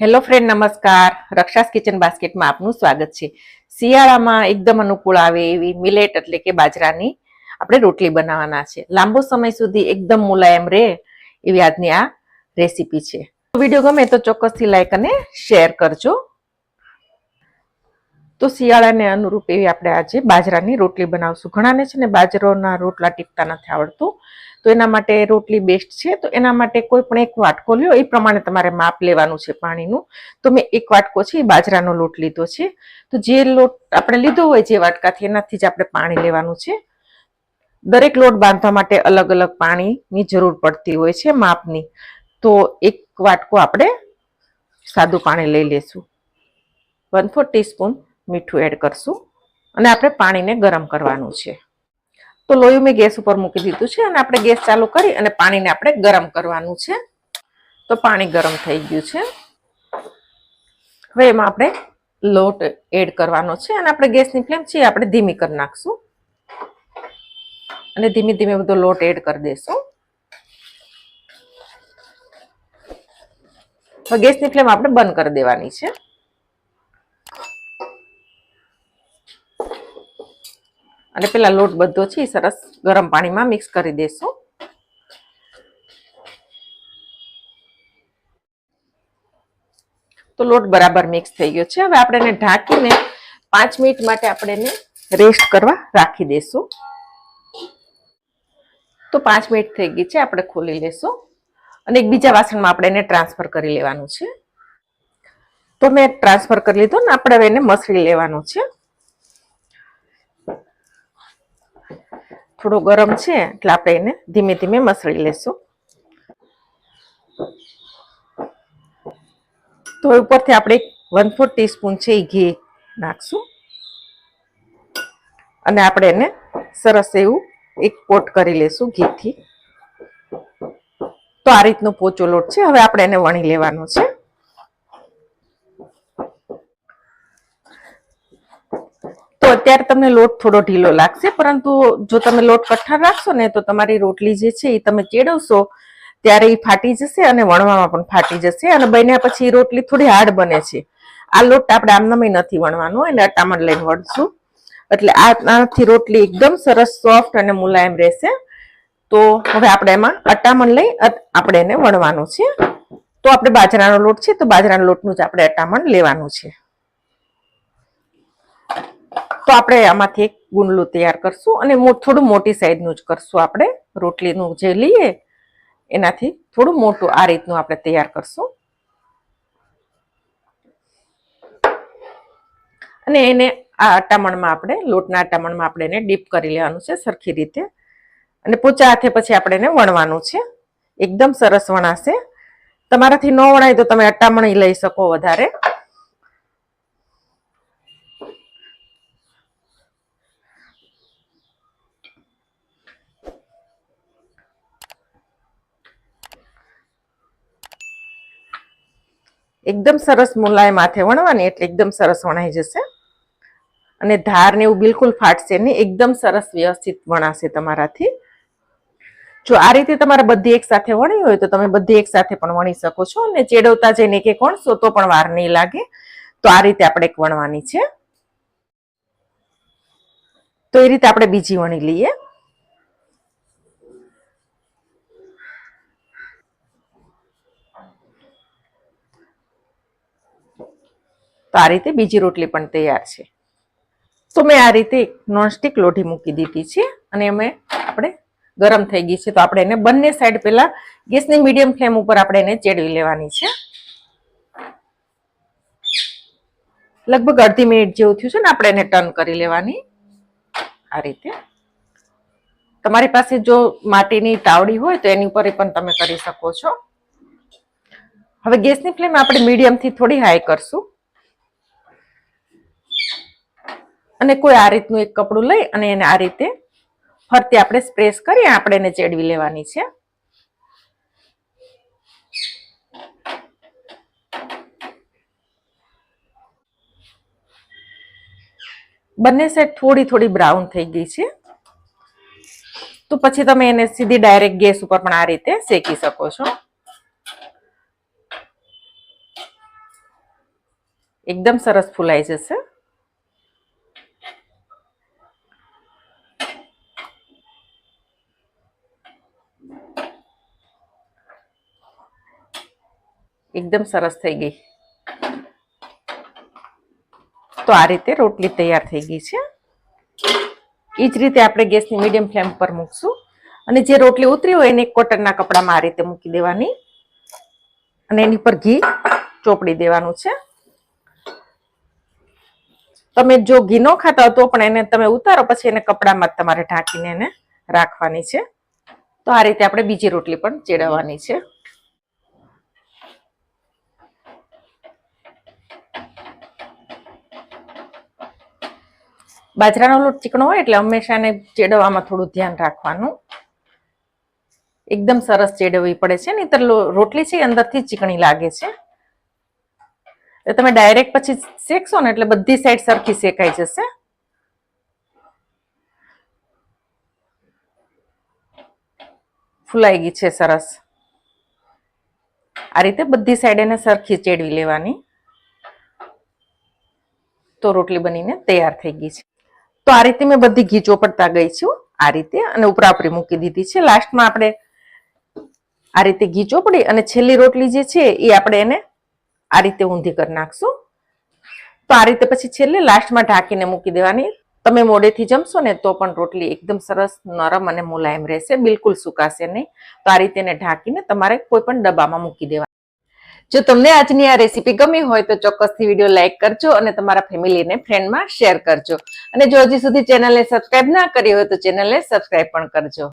Hello friend નમસ્કાર. રક્ષાસ kitchen બાસ્કેટમાં આપનું સ્વાગત છે. શિયાળામાં એકદમ અનુકૂળ આવે એવી મિલેટ એટલે કે બાજરાની આપણે રોટલી બનાવવાના છે. લાંબો સમય સુધી એકદમ મુલાયમ રહે એવી આજની આ રેસીપી છે. વીડિયો ગમે તો ચોક્કસથી લાઈક અને શેર કરજો. તો શિયાળાને અનુરૂપ એવી આપણે આજે બાજરાની રોટલી બનાવશું. ઘણાને છે ને બાજરોના રોટલા ટીપતા નથી આવડતું. તો એના માટે રોટલી બેસ્ટ છે. તો એના માટે કોઈ પણ એક વાટકો લ્યો. એ પ્રમાણે તમારે માપ લેવાનું છે પાણીનું. તો મેં એક વાટકો છે એ બાજરાનો લોટ લીધો છે. તો જે લોટ આપણે લીધો હોય જે વાટકાથી એનાથી જ આપણે પાણી લેવાનું છે. દરેક લોટ બાંધવા માટે અલગ અલગ પાણીની જરૂર પડતી હોય છે માપની. તો એક વાટકો આપણે સાદું પાણી લઈ લેશું. One four teaspoon. મીઠું એડ કરશું અને આપણે પાણીને ગરમ કરવાનું છે. તો લોહી મેં ગેસ ઉપર મૂકી દીધું છે અને આપણે ગેસ ચાલુ કરી અને પાણીને આપણે ગરમ કરવાનું છે. તો પાણી ગરમ થઈ ગયું છે. હવે એમાં આપણે લોટ એડ કરવાનો છે અને આપણે ગેસની ફ્લેમ છે આપણે ધીમી કરી નાખશું. અને ધીમે ધીમે બધો લોટ એડ કરી દઈશું ગેસની ફ્લેમ આપણે બંધ કરી દેવાની છે. અને પેલા લોટ બધો છે એ સરસ ગરમ પાણીમાં મિક્સ કરી દેશું. તો લોટ બરાબર મિક્સ થઈ ગયો છે. હવે આપણે એને ઢાંકીને પાંચ મિનિટ માટે આપણે એને રેસ્ટ કરવા રાખી દઈશું તો પાંચ મિનિટ થઈ ગઈ છે, આપણે ખોલી લેશું. અને એક બીજા વાસણમાં આપણે એને ટ્રાન્સફર કરી લેવાનું છે. તો મેં ટ્રાન્સફર કરી લીધો ને, આપણે હવે એને મસળી લેવાનું છે. થોડો ગરમ છે, એટલે આપણે એને ધીમે ધીમે મસળી લેશું. તો ઉપરથી આપણે વન ફોર ટીસ્પૂન છે એ ઘી નાખશું. અને આપણે એને સરસ એવું એક કોટ કરી લેશું ઘીથી. તો આ રીતનો પોચો લોટ છે, હવે આપણે એને વણી લેવાનો છે. તો અત્યારે તમને લોટ થોડો ઢીલો લાગશે, પરંતુ જો તમે લોટ કઠણ રાખશો ને, તો તમારી રોટલી જે છે એ તમે ચેડવશો ત્યારે એ ફાટી જશે અને વણવામાં પણ ફાટી જશે અને બન્યા પછી રોટલી થોડી હાર્ડ બને છે. આ લોટ આપણે આમનામય નથી વણવાનો, એટલે અટામણ લઈને વણશું એટલે આનાથી રોટલી એકદમ સરસ સોફ્ટ અને મુલાયમ રહેશે. તો હવે આપણે એમાં અટામણ લઈ આપણે એને વણવાનું છે. તો આપણે બાજરાનો લોટ છે, તો બાજરાના લોટનું જ આપણે અટામણ લેવાનું છે. આપણે આમાંથી એક ગુંડલું તૈયાર કરશું અને થોડું મોટી સાઈઝનું જ કરશું આપણે. રોટલીનું જે લઈએ, એનાથી થોડું મોટું આ રીતનું આપણે તૈયાર કરશું. અને એને આ અટામણમાં આપણે, લોટના અટામણમાં આપણે એને ડીપ કરી લેવાનું છે સરખી રીતે. અને પોચા હાથે પછી આપણે એને વણવાનું છે. એકદમ સરસ વણાશે. તમારાથી ન વણાય તો તમે અટામણી લઈ શકો વધારે. એકદમ સરસ મુલાયમ હાથે વણવાની એટલે એકદમ સરસ વણાઈ જશે. અને ધાર ને એવું બિલકુલ ફાટશે નહીં, એકદમ સરસ વ્યવસ્થિત વણાશે તમારાથી. જો આ રીતે તમારે બધી એક સાથે વણી હોય તો તમે બધી એક સાથે પણ વણી શકો છો અને ચેડવતા જઈને કે વણશો તો પણ વાર નહીં લાગે. તો આ રીતે આપણે એક વણવાની છે. તો એ રીતે આપણે બીજી વણી લઈએ. તો આ રીતે બીજી રોટલી પણ તૈયાર છે. તો મેં આ રીતે નોનસ્ટિક લોઢી મૂકી દીધી છે અને અમે આપણે ગરમ થઈ ગઈ છે. તો આપણે એને બંને સાઈડ પહેલા ગેસની મીડિયમ ફ્લેમ ઉપર આપણે એને ચેડવી લેવાની છે. લગભગ અડધી મિનિટ જેવું થયું છે ને આપણે એને ટર્ન કરી લેવાની. આ રીતે. તમારી પાસે જો માટીની તાવડી હોય તો એની ઉપર પણ તમે કરી શકો છો. હવે ગેસની ફ્લેમ આપણે મીડિયમથી થોડી હાઈ કરશું. અને કોઈ આ રીતનું એક કપડું લઈ અને એને આ રીતે ફરતી આપણે સ્પ્રેસ કરી આપણે એને ચેડવી લેવાની છે. બંને સાઈડ થોડી થોડી બ્રાઉન થઈ ગઈ છે. તો પછી તમે એને સીધી ડાયરેક્ટ ગેસ ઉપર પણ આ રીતે શેકી શકો છો. એકદમ સરસ ફૂલાઈ જશે. એકદમ સરસ થઈ ગઈ. તો આ રીતે રોટલી તૈયાર થઈ ગઈ છે. એ જ રીતે આપણે ગેસની મીડિયમ ફ્લેમ પર મૂકશું. અને જે રોટલી ઉતરી હોય એને કોટનના કપડામાં આ રીતે મૂકી દેવાની. અને એની પર ઘી ચોપડી દેવાનું છે. તમે જો ઘી ન ખાતા તો પણ એને તમે ઉતારો, પછી એને કપડામાં તમારે ઢાંકીને એને રાખવાની છે. તો આ રીતે આપણે બીજી રોટલી પણ ચેડવવાની છે. બાજરાનો લોટ ચીકણો હોય એટલે હંમેશા એને ચેડવવામાં થોડું ધ્યાન રાખવાનું. એકદમ સરસ ચેડવવી પડે છે. નહીતર રોટલી છે અંદરથી ચીકણી લાગે છે. તમે ડાયરેક્ટ પછી શેકશો ને એટલે બધી સાઈડ સરખી શેકાઈ જશે. ફૂલાઈ ગઈ છે સરસ. આ રીતે બધી સાઈડ એને સરખી ચેડવી લેવાની. તો રોટલી બનીને તૈયાર થઈ ગઈ છે. તો આ રીતે મેં બધી ઘી ચોપડતા ગઈ છું, આ રીતે. અને ઉપરા ઉપરી મૂકી દીધી છે. લાસ્ટમાં આપણે આ રીતે ઘી ચોપડી અને છેલ્લી રોટલી જે છે એ આપણે એને આ રીતે ઊંધી કરી નાખશું. તો આ રીતે પછી છેલ્લે લાસ્ટમાં ઢાંકીને મૂકી દેવાની. તમે મોડેથી જમશો ને તો પણ રોટલી એકદમ સરસ નરમ અને મુલાયમ રહેશે, બિલકુલ સુકાશે નહીં. તો આ રીતે એને ઢાંકીને તમારે કોઈ પણ ડબ્બામાં મૂકી દેવા જો તમને આજની આ રેસીપી ગમી હોય તો ચોક્કસથી વીડિયો લાઇક કરજો અને તમારા ફેમિલીને ફ્રેન્ડમાં શેર કરજો. અને જો હજી સુધી ચેનલને સબસ્ક્રાઇબ ના કરી હોય તો ચેનલને સબસ્ક્રાઇબ પણ કરજો.